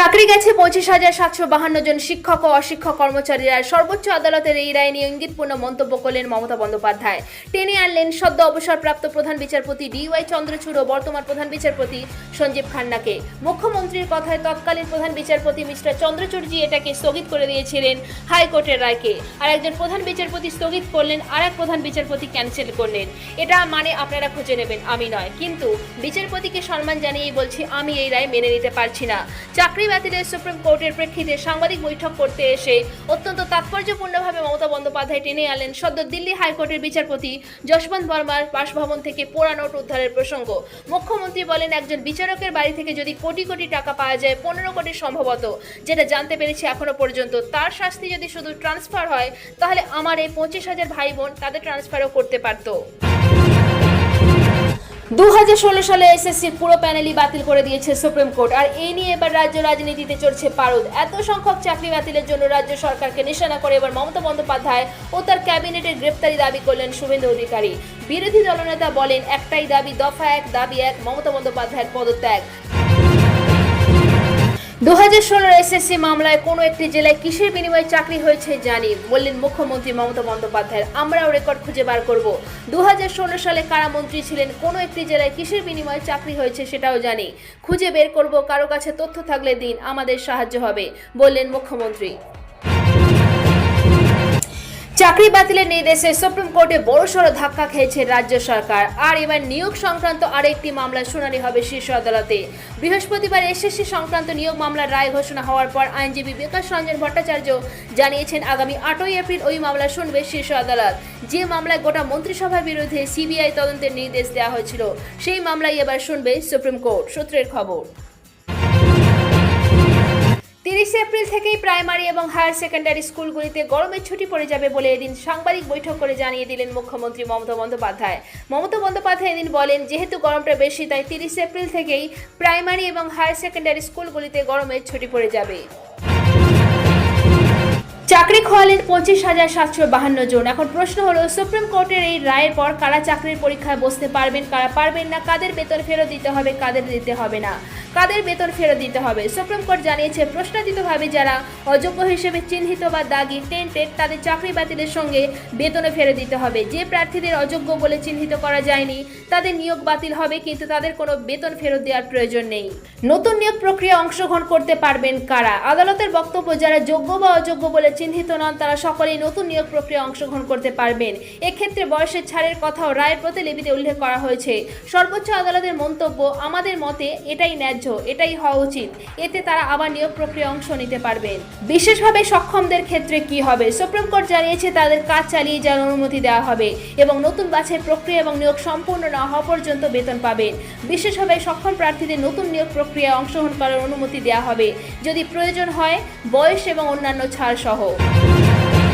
চাকরি গেছে পঁচিশ হাজার সাতশো বাহান্ন জন শিক্ষক ও অশিক্ষক কর্মচারীরা। সর্বোচ্চ আদালতের এই রায় নিয়ে ইঙ্গিতপূর্ণ মন্তব্য করলেন মমতা বন্দ্যোপাধ্যায়। টেনে আনলেন সদ্য অবসরপ্রাপ্ত প্রধান বিচারপতি ডি ওয়াই চন্দ্রচূড় ও বর্তমান প্রধান বিচারপতি সঞ্জীব খান্নাকে। মুখ্যমন্ত্রীর কথায় তৎকালীন প্রধান বিচারপতি মিস্টার চন্দ্রচূড়জি এটাকে স্থগিত করে দিয়েছিলেন হাইকোর্টের রায়কে। আর একজন প্রধান বিচারপতি স্থগিত করলেন আর এক প্রধান বিচারপতি ক্যান্সেল করলেন। এটা মানে আপনারা খুঁজে নেবেন, আমি নয়। কিন্তু বিচারপতিকে সম্মান জানিয়েই বলছি, আমি এই রায় মেনে নিতে পারছি না। চাকরি বাতিলের সুপ্রিম কোর্টের প্রেক্ষিতে সাংবাদিক বৈঠক করতে এসে অত্যন্ত তাৎপর্যপূর্ণভাবে মমতা বন্দ্যোপাধ্যায় টেনে আনলেন সদ্য দিল্লি হাইকোর্টের বিচারপতি যশবন্ত বর্মার বাসভবন থেকে পোড়া নোট উদ্ধারের প্রসঙ্গ। মুখ্যমন্ত্রী বলেন, একজন বিচারকের বাড়ি থেকে যদি কোটি কোটি টাকা পাওয়া যায়, পনেরো কোটি সম্ভবত। যেটা জানতে পেরেছি এখনও পর্যন্ত। তার শাস্তি যদি শুধু ট্রান্সফার হয়, তাহলে আমার এই পঁচিশ হাজার ভাই বোন তাদের ট্রান্সফারও করতে পারতো। দু হাজার ষোলো সালে এসএসসির পুরো প্যানেলই বাতিল করে দিয়েছে সুপ্রিম কোর্ট। আর এই নিয়ে এবার রাজ্য রাজনীতিতে চড়ছে পারদ। এত সংখ্যক চাকরি বাতিলের জন্য রাজ্য সরকারকে নিশানা করে এবার মমতা বন্দ্যোপাধ্যায় ও তার ক্যাবিনেটের গ্রেপ্তারি দাবি করলেন শুভেন্দু অধিকারী। বিরোধী দলনেতা বলেন, একটাই দাবি, দফা এক, দাবি এক, মমতা বন্দ্যোপাধ্যায়ের পদত্যাগ। দু হাজার ষোলোর এসএসসি মামলায় কোনো একটি জেলায় কিসের বিনিময়ে চাকরি হয়েছে জানি। বললেন মুখ্যমন্ত্রী মমতা বন্দ্যোপাধ্যায়। আমরাও রেকর্ড খুঁজে বার করব। দু হাজার ষোলো সালে কারা মন্ত্রী ছিলেন, কোনো একটি জেলায় কিসের বিনিময়ে চাকরি হয়েছে সেটাও জানি। খুঁজে বের করব, কারও কাছে তথ্য থাকলে দিন, আমাদের সাহায্য হবে, বললেন মুখ্যমন্ত্রী। চাকরি বাতিলের নির্দেশে সুপ্রিম কোর্টে বড়সড় ধাক্কা খেয়েছে রাজ্য সরকার। আর এবার নিয়োগ সংক্রান্ত আরেকটি মামলার শুনানি হবে শীর্ষ আদালতে। বৃহস্পতিবার এসএসসি সংক্রান্ত নিয়োগ মামলার রায় ঘোষণা হওয়ার পর আইনজীবী বিকাশ রঞ্জন ভট্টাচার্য জানিয়েছেন, আগামী আটই এপ্রিল ওই মামলা শুনবে শীর্ষ আদালত। যে মামলায় গোটা মন্ত্রিসভার বিরুদ্ধে সিবিআই তদন্তের নির্দেশ দেওয়া হয়েছিল, সেই মামলাই এবার শুনবে সুপ্রিম কোর্ট। সূত্রের খবর। তিরিশে এপ্রিল থেকেই প্রাইমারি এবং হায়ার সেকেন্ডারি স্কুলগুলিতে গরমের ছুটি পড়ে যাবে বলে এদিন সাংবাদিক বৈঠক করে জানিয়ে দিলেন মুখ্যমন্ত্রী মমতা বন্দ্যোপাধ্যায়। মমতা বন্দ্যোপাধ্যায় এদিন বলেন, যেহেতু গরমটা বেশি, তাই তিরিশে এপ্রিল থেকেই প্রাইমারি এবং হায়ার সেকেন্ডারি স্কুলগুলিতে গরমের ছুটি পড়ে যাবে। চাকরি খোয়ালেন পঁচিশ হাজার সাতশো বাহান্ন জন। এখন প্রশ্ন হলো, সুপ্রিম কোর্টের এই রায়ের পর কারা চাকরির পরীক্ষায় বসতে পারবেন, কারা পারবেন না, কাদের বেতন ফেরত দিতে হবে, কাদের দিতে হবে না, কাদের বেতন ফেরত দিতে হবে? সুপ্রিম কোর্ট জানিয়েছে, প্রশ্নাতীতভাবে যারা অযোগ্য হিসেবে চিহ্নিত বা দাগি টেন্টেড তাদের চাকরি বাতিলের সঙ্গে বেতনে ফেরত দিতে হবে। যে প্রার্থীদের অযোগ্য বলে চিহ্নিত করা যায়নি, তাদের নিয়োগ বাতিল হবে, কিন্তু তাদের কোনো বেতন ফেরত দেওয়ার প্রয়োজন নেই। নতুন নিয়োগ প্রক্রিয়া অংশগ্রহণ করতে পারবেন কারা? আদালতের বক্তব্য, যারা যোগ্য বা অযোগ্য বলে চিহ্নিত নন, তারা সকলেই নতুন নিয়োগ প্রক্রিয়া অংশগ্রহণ করতে পারবেন। এক্ষেত্রে বয়সের ছাড়ের কথাও রায়ের প্রতিলিপিতে উল্লেখ করা হয়েছে। সর্বোচ্চ আদালতের মন্তব্য, আমাদের মতে এটাই ন্যায্য, এটাই হওয়া উচিত। এতে তারা আবার নিয়োগ প্রক্রিয়া অংশ নিতে পারবেন। বিশেষভাবে সক্ষমদের ক্ষেত্রে কি হবে? সুপ্রিম কোর্ট জানিয়েছে তাদের কাজ চালিয়ে যাওয়ার অনুমতি দেওয়া হবে এবং নতুন বাছের প্রক্রিয়া এবং নিয়োগ সম্পূর্ণ না হওয়া পর্যন্ত বেতন পাবেন। বিশেষভাবে সক্ষম প্রার্থীদের নতুন নিয়োগ প্রক্রিয়ায় অংশগ্রহণ করার অনুমতি দেওয়া হবে। যদি প্রয়োজন হয়, বয়স এবং অন্যান্য ছাড় সহ Show!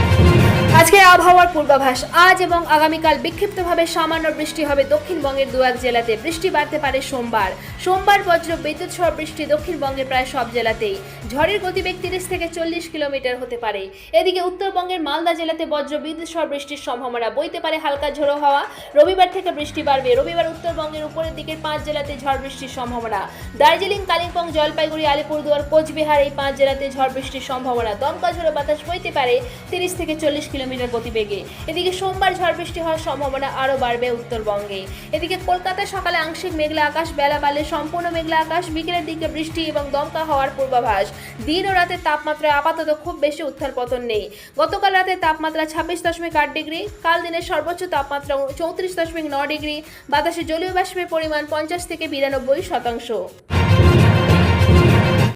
আজকের আবহাওয়ার পূর্বাভাস, আজ এবং আগামীকাল বিক্ষিপ্তভাবে সামান্য বৃষ্টি হবে। দক্ষিণবঙ্গের দু এক জেলাতে বৃষ্টি বাড়তে পারে সোমবার। সোমবার বজ্র বিদ্যুৎ সহ বৃষ্টি দক্ষিণবঙ্গের প্রায় সব জেলাতেই। ঝড়ের গতিবেগ তিরিশ থেকে চল্লিশ কিলোমিটার হতে পারে। এদিকে উত্তরবঙ্গের মালদা জেলাতে বজ্র বিদ্যুৎ সহ বৃষ্টির সম্ভাবনা বইতে পারে হালকা ঝোড়ো হাওয়া। রবিবার থেকে বৃষ্টি বাড়বে। রবিবার উত্তরবঙ্গের উপরের দিকের পাঁচ জেলাতে ঝড় বৃষ্টির সম্ভাবনা। দার্জিলিং, কালিম্পং, জলপাইগুড়ি, আলিপুরদুয়ার, কোচবিহার এই পাঁচ জেলাতে ঝড় বৃষ্টির সম্ভাবনা। দমকা ঝোড়ো বাতাস বইতে পারে তিরিশ থেকে চল্লিশ কিলোমিটার গতিবেগে। এদিকে সোমবার ঝড় বৃষ্টি হওয়ার সম্ভাবনা আরও বাড়বে উত্তরবঙ্গে। এদিকে কলকাতায় সকালে আংশিক মেঘলা আকাশ, বেলা বাড়লে সম্পূর্ণ মেঘলা আকাশ, বিকেলের দিকে বৃষ্টি এবং দমকা হওয়ার পূর্বাভাস। দিন ও রাতের তাপমাত্রা আপাতত খুব বেশি উত্থাল পতন নেই। গতকাল রাতে তাপমাত্রা ছাব্বিশ দশমিক আট ডিগ্রি, কাল দিনের সর্বোচ্চ তাপমাত্রা চৌত্রিশ দশমিক ন ডিগ্রি, বাতাসে জলীয় বাষ্পের পরিমাণ পঞ্চাশ থেকে বিরানব্বই শতাংশ।